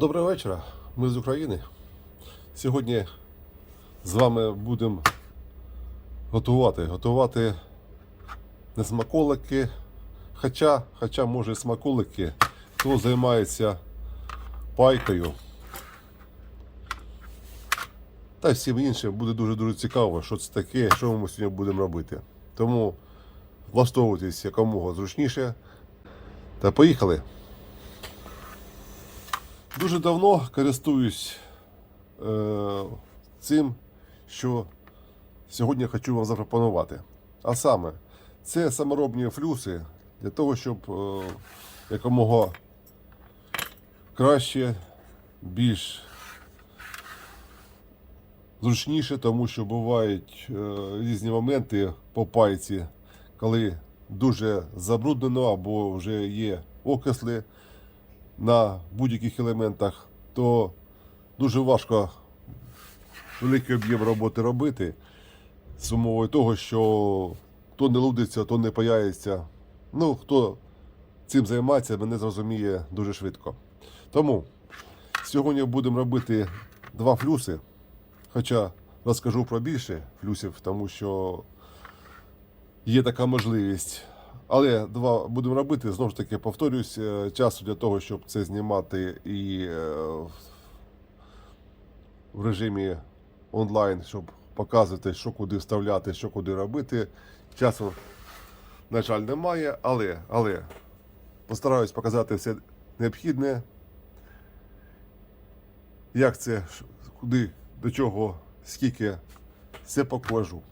Доброго вечора, ми з України. Сьогодні з вами будемо готувати. Готувати не смаколики, хоча, хоча може смаколики, хто займається пайкою. Та всім іншим буде дуже-дуже цікаво, що це таке, що ми сьогодні будемо робити. Тому влаштовуйтесь якомога зручніше. Та поїхали! Дуже давно користуюсь е, цим, що сьогодні хочу вам запропонувати. А саме, це саморобні флюси для того, щоб е, якомога краще, більш зручніше, тому що бувають е, різні моменти по пайці, коли дуже забруднено або вже є окисли на будь-яких елементах, то дуже важко великий об'єм роботи робити з умовою того, що то не лудиться, то не паяється. Ну, хто цим займається, мене зрозуміє дуже швидко. Тому сьогодні будемо робити два флюси. Хоча розкажу про більше флюсів, тому що є така можливість. Але два будемо робити, знову ж таки, повторюсь, е, часу для того, щоб це знімати і е, в режимі онлайн, щоб показувати, що куди вставляти, що куди робити. Часу, на жаль, немає, але, але постараюсь показати все необхідне. Як це, куди, до чого, скільки, все покажу.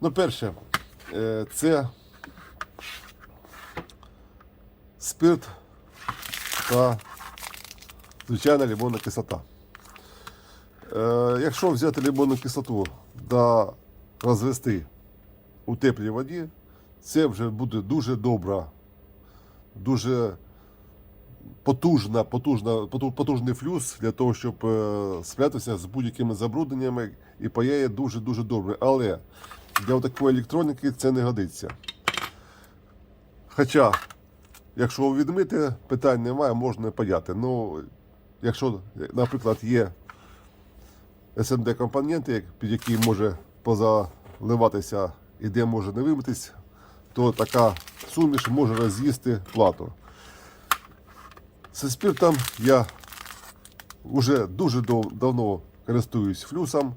Ну, перше, е, це спирт та звичайна лимонна кислота. Е, якщо взяти лимонну кислоту та розвести у теплій воді, це вже буде дуже добра, дуже потужна, потужна, потужний флюс для того, щоб е, справитися з будь-якими забрудненнями і паяє дуже-дуже добре. Але для такої електроніки це не годиться. Хоча Якщо відмити, питань немає, можна паяти. Ну, якщо, наприклад, є SMD компоненти, під які може позаливатися і де може не вимитись, то така суміш може роз'їсти плату. Зі спиртом я вже дуже дов- давно користуюсь флюсом.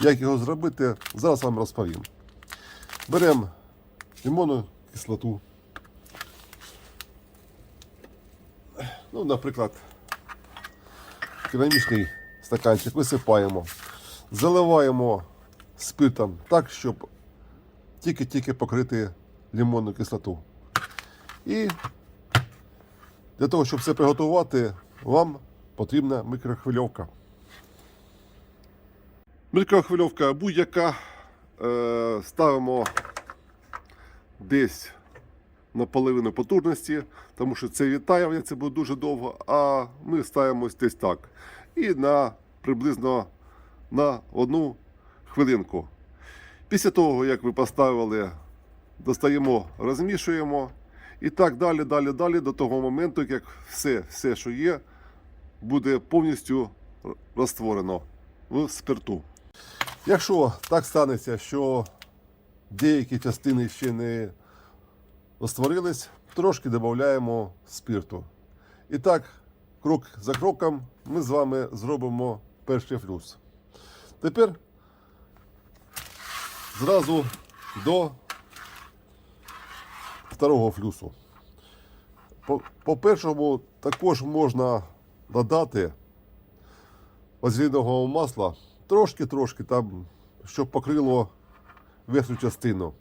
Як його зробити, зараз вам розповім. Беремо лимонну кислоту. Ну, наприклад, керамічний стаканчик висипаємо, заливаємо спиртом так, щоб тільки-тільки покрити лимонну кислоту. І для того, щоб це приготувати, вам потрібна мікрохвильовка. Мікрохвильовка будь-яка. Е, ставимо десь на половину потужності, тому що це відтаювання, це буде дуже довго, а ми ставимо десь так. І на приблизно на одну хвилинку. Після того, як ви поставили, достаємо, розмішуємо. І так далі, далі, далі, до того моменту, як все, все, що є, буде повністю розтворено в спирту. Якщо так станеться, що деякі частини ще не розтворились, трошки додаємо спирту. І так, крок за кроком, ми з вами зробимо перший флюс. Тепер зразу до второго флюсу. По- По-першому, також можна додати вазелінового масла трошки-трошки там, щоб покрило верхню частину.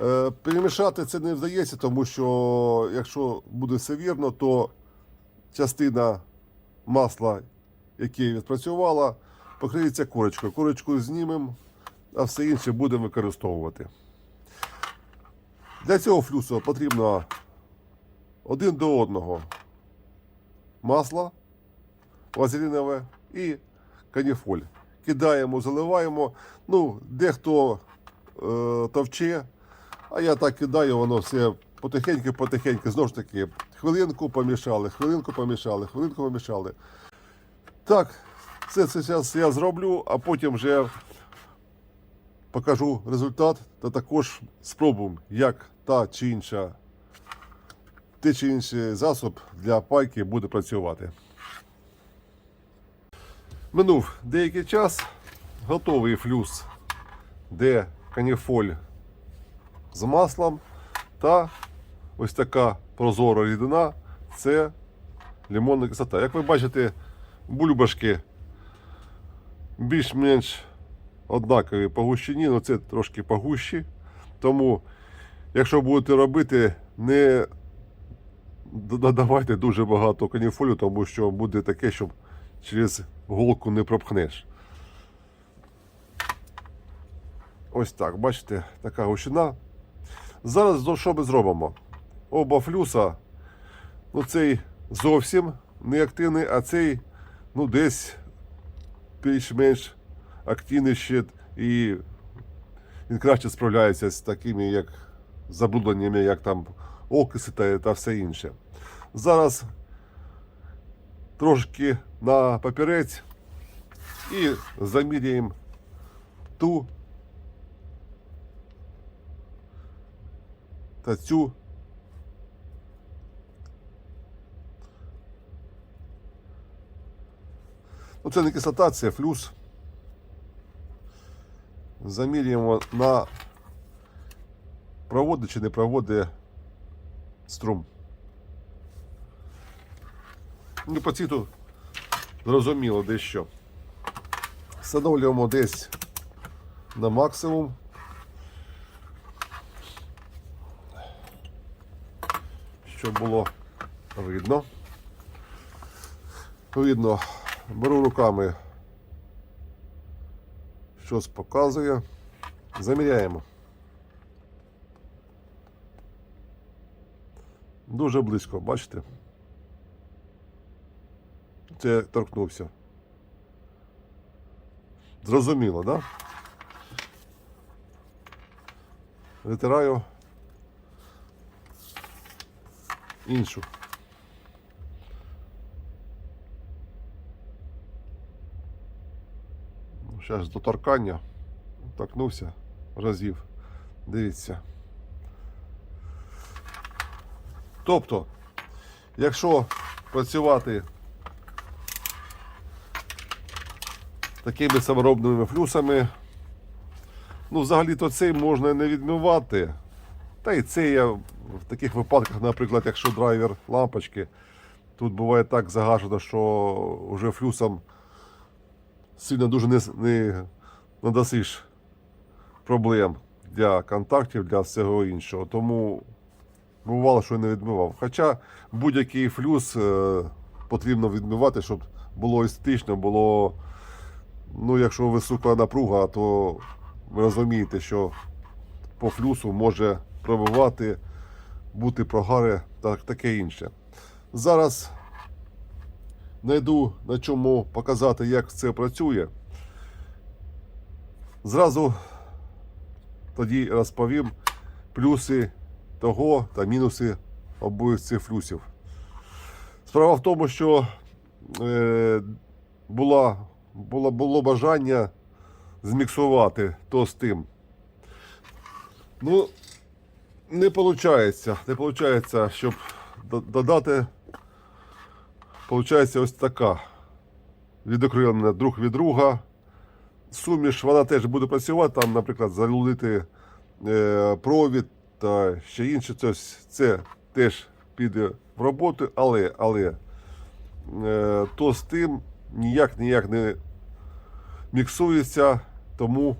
Е, Перемішати це не вдається, тому що якщо буде все вірно, то частина масла, яке відпрацювала, покриється корочкою. Корочку знімемо, а все інше будемо використовувати. Для цього флюсу потрібно один до одного масло вазелінове і каніфоль. Кидаємо, заливаємо. Ну, дехто е, товче, а я так кидаю, воно все потихеньку-потихеньку. Знову ж таки, хвилинку помішали, хвилинку помішали, хвилинку помішали. Так, це, зараз я зроблю, а потім вже покажу результат та також спробуємо, як та чи інша, той чи інший засоб для пайки буде працювати. Минув деякий час, готовий флюс, де каніфоль з маслом та ось така прозора рідина це лимонна кислота. Як ви бачите, бульбашки більш-менш однакові по гущині, але це трошки погущі. Тому, якщо будете робити, не додавайте дуже багато каніфолю, тому що буде таке, що через голку не пропхнеш. Ось так, бачите, така гущина. Зараз що ми зробимо? Оба флюса, ну цей зовсім не активний, а цей ну десь більш-менш активний ще і він краще справляється з такими як забрудненнями, як там окиси та, та все інше. Зараз трошки на папірець і заміряємо ту та цю Ну, це не кислота, це флюс. Замірюємо на проводи чи не проводи струм. Ну, по цвіту зрозуміло дещо. Встановлюємо десь на максимум. Щоб було видно. Видно, беру руками, щось показує. Заміряємо. Дуже близько, бачите? Це торкнувся. Зрозуміло, так? Да? Витираю іншу. Зараз до торкання торкнувся разів. Дивіться. Тобто, якщо працювати такими саморобними флюсами, ну, взагалі-то цей можна не відмивати. Та й це я в таких випадках, наприклад, якщо драйвер лампочки, тут буває так загажено, що вже флюсом сильно дуже не, не надасиш проблем для контактів, для всього іншого. Тому бувало, що я не відмивав. Хоча будь-який флюс е, потрібно відмивати, щоб було естетично, було. Ну, якщо висока напруга, то ви розумієте, що по флюсу може пробивати, бути прогари та таке інше. Зараз знайду на чому показати, як це працює. Зразу тоді розповім плюси того та мінуси обох цих флюсів. Справа в тому, що е, була, було, було бажання зміксувати то з тим. Ну, не виходить, не виходить, щоб додати Получається ось така. Відокремлена друг від друга. Суміш вона теж буде працювати, там, наприклад, залудити е, провід та ще інше. Це, це теж піде в роботу, але, але е, то з тим ніяк ніяк не міксується, тому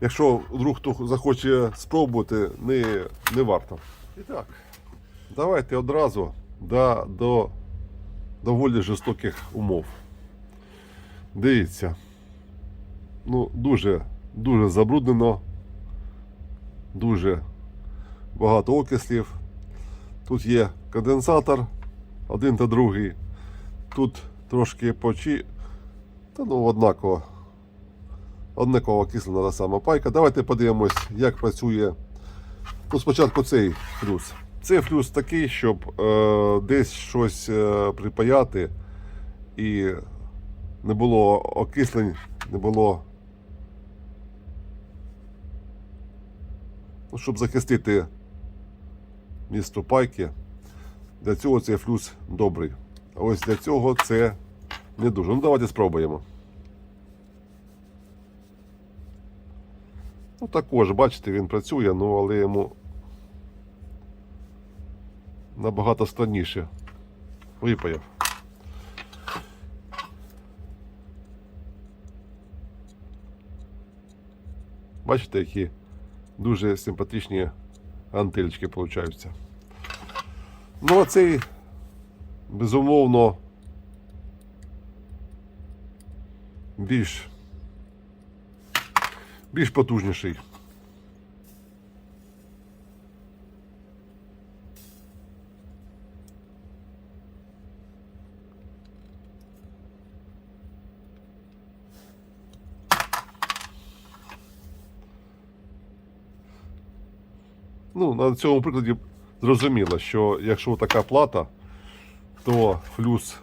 якщо вдруг хто захоче спробувати, не, не варто. І так, давайте одразу до, до доволі жорстоких умов. Дивіться, ну, дуже, дуже забруднено, дуже багато окислів. Тут є конденсатор, один та другий. Тут трошки почі. Та ну однаково. Однакова кислена та сама пайка. Давайте подивимось, як працює. Ну, спочатку цей плюс. Цей флюс такий, щоб е, десь щось е, припаяти і не було окислень, не було. Ну, щоб захистити місто пайки. Для цього цей флюс добрий. А ось для цього це не дуже. Ну давайте спробуємо. Ну також, бачите, він працює, ну але йому набагато складніше. Випаяв. Бачите, які дуже симпатичні антильчики получаються. Ну, а цей, безумовно, більш, більш потужніший. Ну, на цьому прикладі зрозуміло, що якщо така плата, то флюс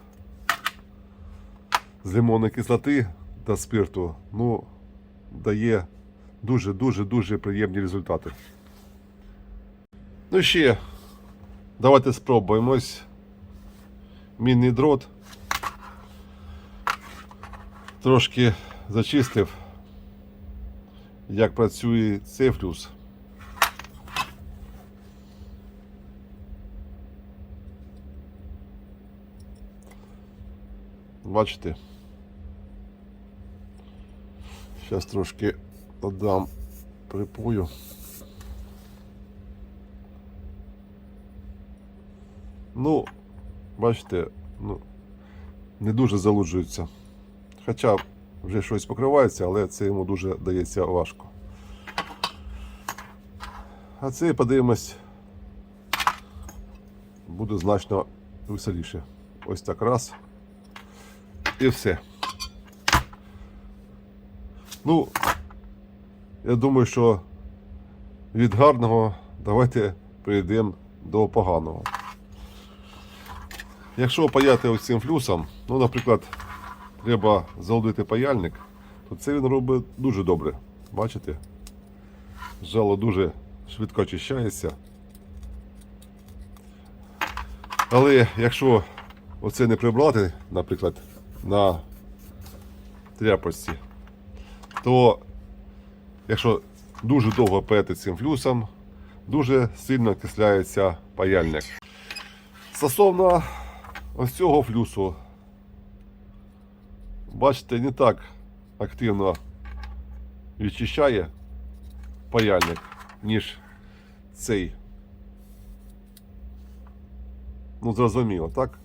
з лимонної кислоти та спирту ну, дає дуже-дуже дуже приємні результати. Ну ще давайте спробуємо ось мінний дрот. Трошки зачистив, як працює цей флюс. Бачите? Зараз трошки додам припою. Ну, бачите, ну, не дуже залуджується. Хоча вже щось покривається, але це йому дуже дається важко. А це подивимось, буде значно веселіше. Ось так раз. І все. Ну, я думаю, що від гарного давайте перейдемо до поганого. Якщо паяти ось флюсом, ну, наприклад, треба залудити паяльник, то це він робить дуже добре. Бачите? Жало дуже швидко очищається. Але якщо оце не прибрати, наприклад, на тряпочці, то якщо дуже довго паяти цим флюсом, дуже сильно окисляється паяльник. Стосовно ось цього флюсу, бачите, не так активно відчищає паяльник, ніж цей. Ну, зрозуміло, так?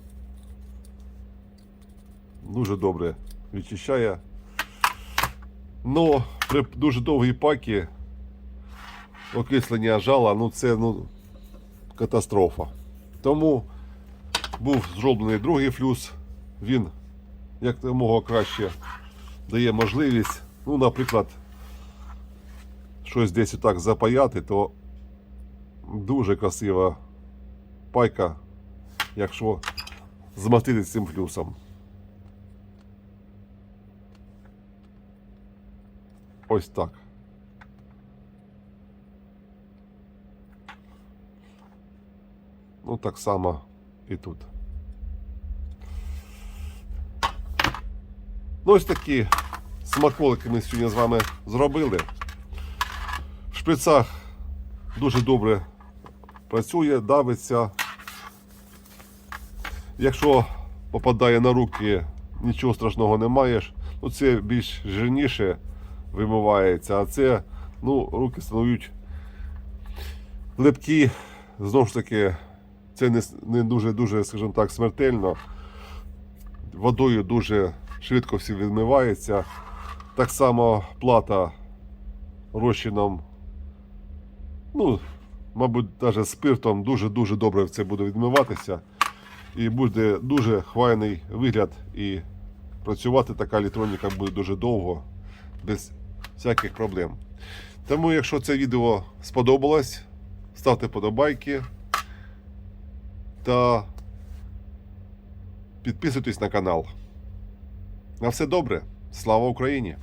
Дуже добре відчищає. Но при дуже довгій пакі окислення жала, ну це ну, катастрофа. Тому був зроблений другий флюс. Він як мого краще дає можливість, ну, наприклад, щось десь отак запаяти, то дуже красива пайка, якщо змастити цим флюсом. Ось так. Ну, так само і тут. Ну, ось такі смаколики ми сьогодні з вами зробили. В шприцах дуже добре працює, давиться. Якщо попадає на руки, нічого страшного не маєш. Ну, це більш жирніше вимивається, а це ну, руки стають липкі. Знову ж таки, це не, дуже-дуже, скажімо так, смертельно. Водою дуже швидко всі відмивається. Так само плата розчином, ну, мабуть, навіть спиртом дуже-дуже добре це буде відмиватися. І буде дуже хвайний вигляд, і працювати така електроніка буде дуже довго, без всяких проблем. Тому, якщо це відео сподобалось, ставте подобайки, та підписуйтесь на канал. На все добре. Слава Україні!